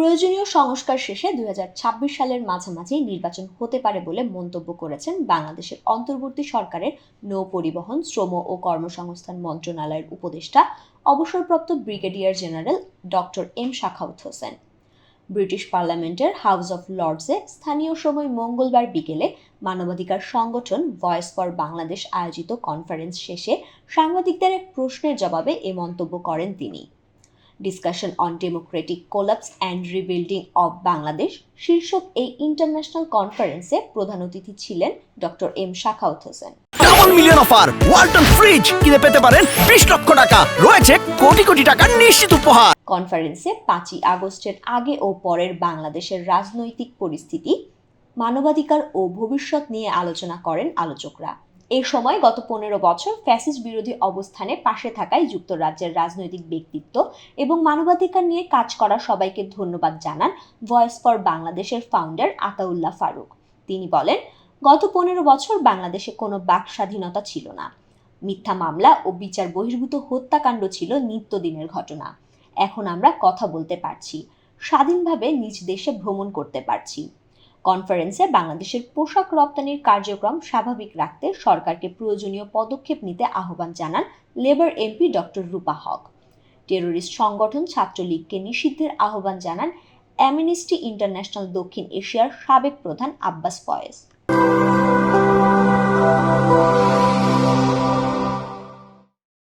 প্রয়োজনীয় সংস্কার শেষে দু হাজার ছাব্বিশ সালের মাঝামাঝি নির্বাচন হতে পারে বলে মন্তব্য করেছেন বাংলাদেশের অন্তর্বর্তী সরকারের নৌ পরিবহন শ্রম ও কর্মসংস্থান মন্ত্রণালয়ের উপদেষ্টা, অবসরপ্রাপ্ত brigadier general doctor M Shakhawat Hossain. British পার্লামেন্টের হাউস অফ লর্ডসে স্থানীয় সময় মঙ্গলবার বিকেলে মানবাধিকার সংগঠন ভয়েস ফর বাংলাদেশ আয়োজিত কনফারেন্স শেষে সাংবাদিকদের এক প্রশ্নের জবাবে এ মন্তব্য করেন তিনি। Discussion on democratic collapse and rebuilding of Bangladesh শীর্ষক এই ইন্টারন্যাশনাল কনফারেন্সে প্রধান অতিথি ছিলেন doctor M Shakhawat Hossain. Double million offer Walton fridge কিনে পেতে পারেন বিশ লক্ষ টাকা। রয়েছে কোটি কোটি টাকার নিশ্চিত উপহার। কনফারেন্সে পাঁচই আগস্টের আগে ও পরের বাংলাদেশের রাজনৈতিক পরিস্থিতি মানবাধিকার ও ভবিষ্যৎ নিয়ে আলোচনা করেন আলোচকরা। এ সময় গত পনেরো বছর ফ্যাসিস্ট বিরোধী অবস্থানে পাশে থাকায় যুক্তরাজ্যের রাজনৈতিক ব্যক্তিত্ব এবং মানবাধিকার নিয়ে কাজ করা সবাইকে ধন্যবাদ জানান ভয়েস ফর বাংলাদেশের ফাউন্ডার আতাউল্লাহ ফারুক। তিনি বলেন, গত পনেরো বছর বাংলাদেশে কোনো বাক স্বাধীনতা ছিল না। মিথ্যা মামলা ও বিচার বহির্ভূত হত্যাকাণ্ড ছিল নিত্যদিনের ঘটনা। এখন আমরা কথা বলতে পারছি। স্বাধীনভাবে নিজ দেশে ভ্রমণ করতে পারছি। কনফারেন্সে বাংলাদেশের পোশাক রপ্তানির কার্যক্রম স্বাভাবিক রাখতে সরকারকে প্রয়োজনীয় পদক্ষেপ নিতে আহ্বান জানান Labour MP doctor Rupa Haq. Terrorist সংগঠন ছাত্রলীগকে নিষিদ্ধের আহ্বান জানান অ্যামিনিস্টি ইন্টারন্যাশনাল দক্ষিণ এশিয়ার সাবেক প্রধান আব্বাস ফয়েজ।